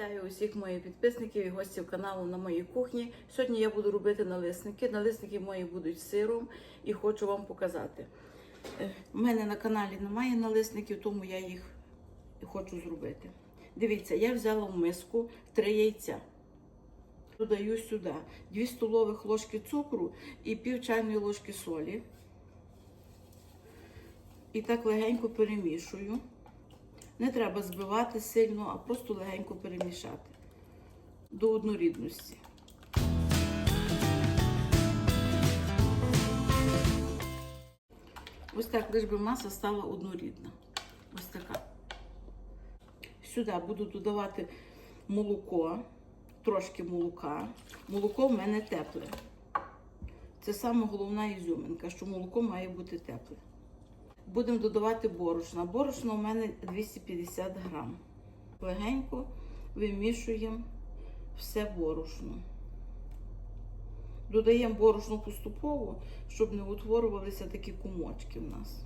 Вітаю усіх моїх підписників і гостів каналу на моїй кухні. Сьогодні я буду робити налисники. Налисники мої будуть з сиром і хочу вам показати. Е, У мене на каналі немає налисників, тому я їх хочу зробити. Дивіться, я взяла в миску три яйця. Додаю сюди 2 столових ложки цукру і пів чайної ложки солі. І так легенько перемішую. Не треба збивати сильно, а просто легенько перемішати до однорідності. Ось так, лиш би маса стала однорідна. Ось така. Сюди буду додавати молоко, трошки молока. Молоко в мене тепле. Це саме головна ізюминка, що молоко має бути тепле. Будемо додавати борошна. Борошно у мене 250 грам. Легенько вимішуємо все борошно. Додаємо борошно поступово, щоб не утворювалися такі кумочки в нас.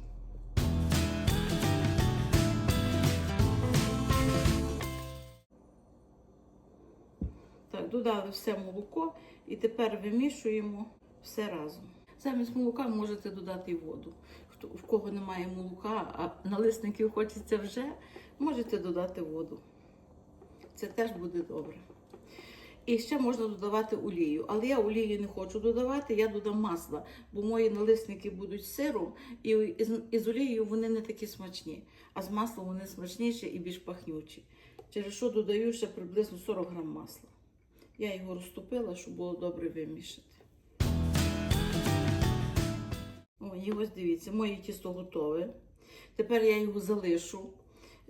Так, додали все молоко і тепер вимішуємо все разом. Замість молока можете додати воду. Хто в кого немає молока, а налисників хочеться вже, можете додати воду. Це теж буде добре. І ще можна додавати олію. Але я олію не хочу додавати, я додам масла, бо мої налисники будуть з сиром, і із олією вони не такі смачні, а з маслом вони смачніші і більш пахнючі. Через що додаю ще приблизно 40 грам масла. Я його розтопила, щоб було добре вимішати. О, і ось дивіться, моє тісто готове. Тепер я його залишу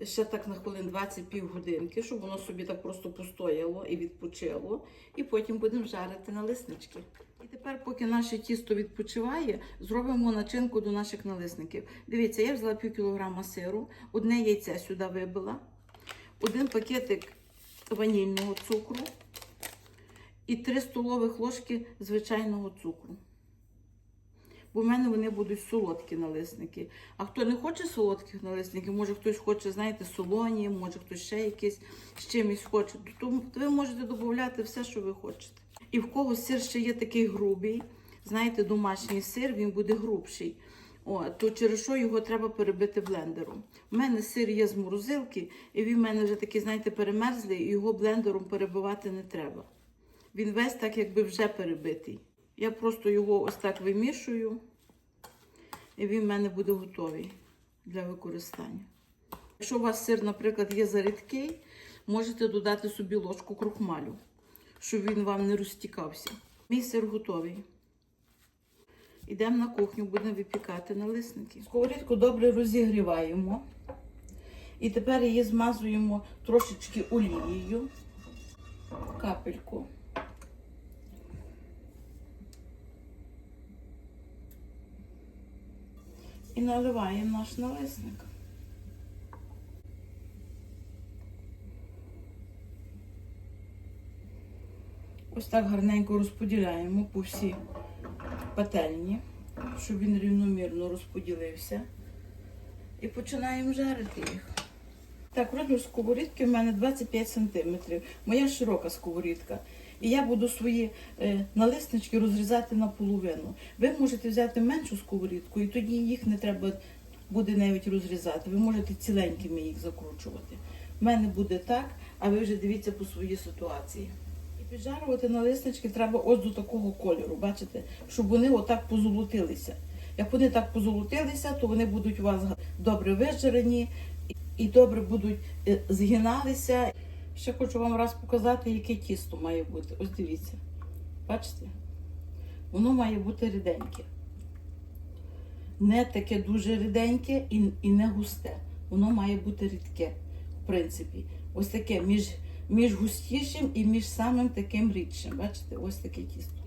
ще так на хвилин 20 півгодинки, щоб воно собі так просто постояло і відпочило. І потім будемо жарити налиснички. І тепер, поки наше тісто відпочиває, зробимо начинку до наших налисників. Дивіться, я взяла пів кілограма сиру, одне яйце сюди вибила, один пакетик ванільного цукру і 3 столових ложки звичайного цукру. Бо в мене вони будуть солодкі налисники. А хто не хоче солодких налисників, може хтось хоче, знаєте, солоні, може хтось ще якийсь з чимось хоче, то ви можете додати все, що ви хочете. І в кого сир ще є такий грубий, знаєте, домашній сир, він буде грубший. О, то через що його треба перебити блендером. У мене сир є з морозилки, і він в мене вже такий, знаєте, перемерзлий, і його блендером перебивати не треба. Він весь так, якби вже перебитий. Я просто його ось так вимішую, і він в мене буде готовий для використання. Якщо у вас сир, наприклад, є зарідкий, можете додати собі ложку крухмалю, щоб він вам не розтікався. Мій сир готовий. Йдемо на кухню, будемо випікати налисники. Сковорідку добре розігріваємо. І тепер її змазуємо трошечки олією, капельку. І наливаємо наш налисник. Ось так гарненько розподіляємо по всій пательні, щоб він рівномірно розподілився. І починаємо жарити їх. Так, розмір сковорідки в мене 25 см. Моя широка сковорідка. І я буду свої е, налиснички розрізати наполовину. Ви можете взяти меншу сковорідку, і тоді їх не треба буде навіть розрізати. Ви можете ціленькими їх закручувати. У мене буде так, а ви вже дивіться по своїй ситуації. І піджарувати налиснички треба ось до такого кольору, бачите, щоб вони отак позолотилися. Як вони так позолотилися, то вони будуть у вас добре вижарені і добре будуть е, згиналися. Ще хочу вам раз показати, яке тісто має бути. Ось дивіться. Бачите? Воно має бути ріденьке. Не таке дуже ріденьке і, і не густе. Воно має бути рідке, в принципі. Ось таке між, між густішим і між самим таким рідшим. Бачите, ось таке тісто.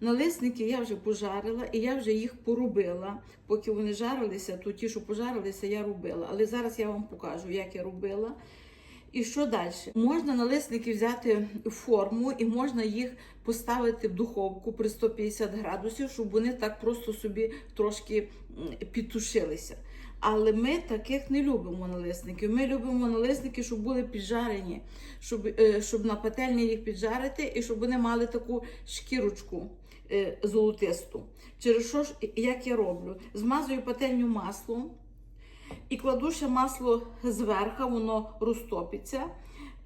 Налисники я вже пожарила і я вже їх порубила. Поки вони жарилися, то ті, що пожарилися, я робила. Але зараз я вам покажу, як я робила. І що далі? Можна налисники взяти форму і можна їх поставити в духовку при 150 градусів, щоб вони так просто собі трошки підтушилися. Але ми таких не любимо налисників. Ми любимо налисники, щоб були піджарені, щоб, е, щоб на пательні їх піджарити і щоб вони мали таку шкірочку е, золотисту. Через що ж, як я роблю? Змазую пательню маслом і кладу ще масло зверху, воно розтопиться.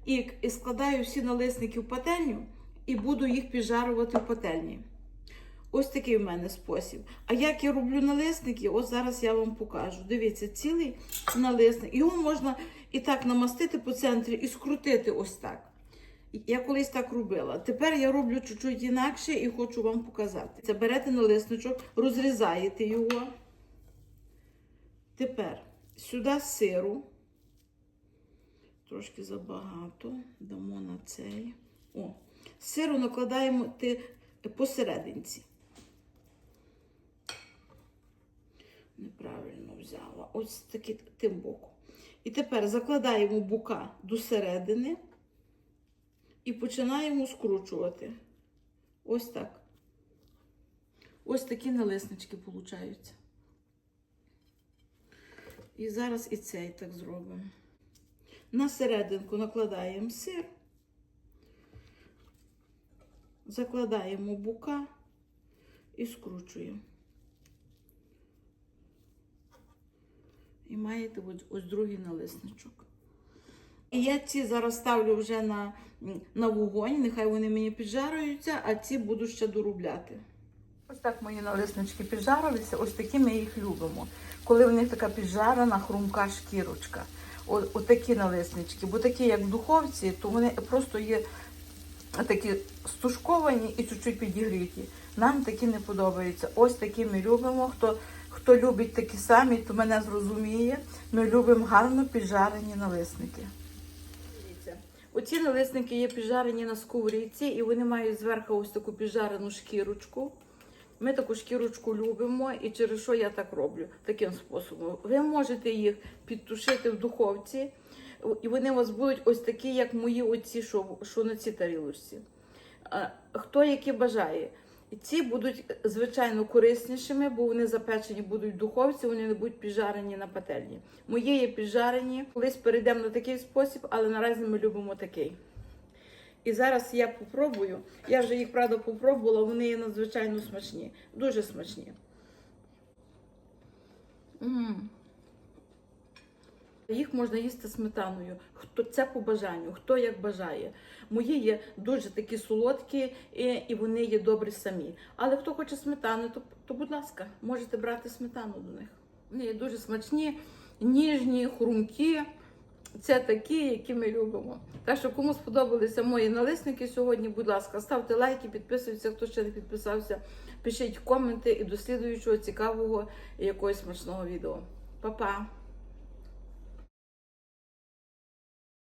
І, і складаю всі налисники в пательню і буду їх піджарувати в пательні. Ось такий в мене спосіб. А як я роблю налисники, ось зараз я вам покажу. Дивіться, цілий налисник. Його можна і так намастити по центрі і скрутити ось так. Я колись так робила. Тепер я роблю чуть-чуть інакше і хочу вам показати. Це берете налисничок, розрізаєте його. Тепер сюди сиру. Трошки забагато. Дамо на цей. О, сиру накладаємо посерединці. Неправильно взяла. Ось таки тим боком. І тепер закладаємо бука до середини і починаємо скручувати. Ось так. Ось такі налиснички получаються. І зараз і цей так зробимо. На серединку накладаємо сир, закладаємо бука і скручуємо. І маєте ось, ось другий налисничок. І я ці зараз ставлю вже на, на вогонь, нехай вони мені піджарюються, а ці буду ще доробляти. Ось так мої налиснички піджарилися, ось такі ми їх любимо. Коли в них така піджарена, хрумка шкірочка. О, отакі налиснички, бо такі, як в духовці, то вони просто є такі стушковані і чуть-чуть підігріті. Нам такі не подобаються. Ось такі ми любимо. Хто, хто любить такі самі, то мене зрозуміє. Ми любимо гарно піджарені налисники. Оці налисники є піджарені на сковорідці, і вони мають зверху ось таку піджарену шкірочку. Ми таку шкірочку любимо, і через що я так роблю таким способом. Ви можете їх підтушити в духовці, і вони у вас будуть ось такі, як мої оці, що, що на цій тарілочці. Хто які бажає. Ці будуть, звичайно, кориснішими, бо вони запечені будуть в духовці, вони не будуть піджарені на пательні. Мої є піджарені. Колись перейдемо на такий спосіб, але наразі ми любимо такий. І зараз я попробую. Я вже їх правда попробувала, вони є надзвичайно смачні. Дуже смачні. М. Їх можна їсти сметаною. Хто це по бажанню, хто як бажає. Мої є дуже такі солодкі і, і вони є добрі самі. Але хто хоче сметану, то, то будь ласка, можете брати сметану до них. Вони є дуже смачні, ніжні, хрумкі. Це такі, які ми любимо. Так що, кому сподобалися мої налисники сьогодні, будь ласка, ставте лайки, підписуйтесь, хто ще не підписався, пишіть коменти і до слідуючого цікавого і якогось смачного відео. Па-па!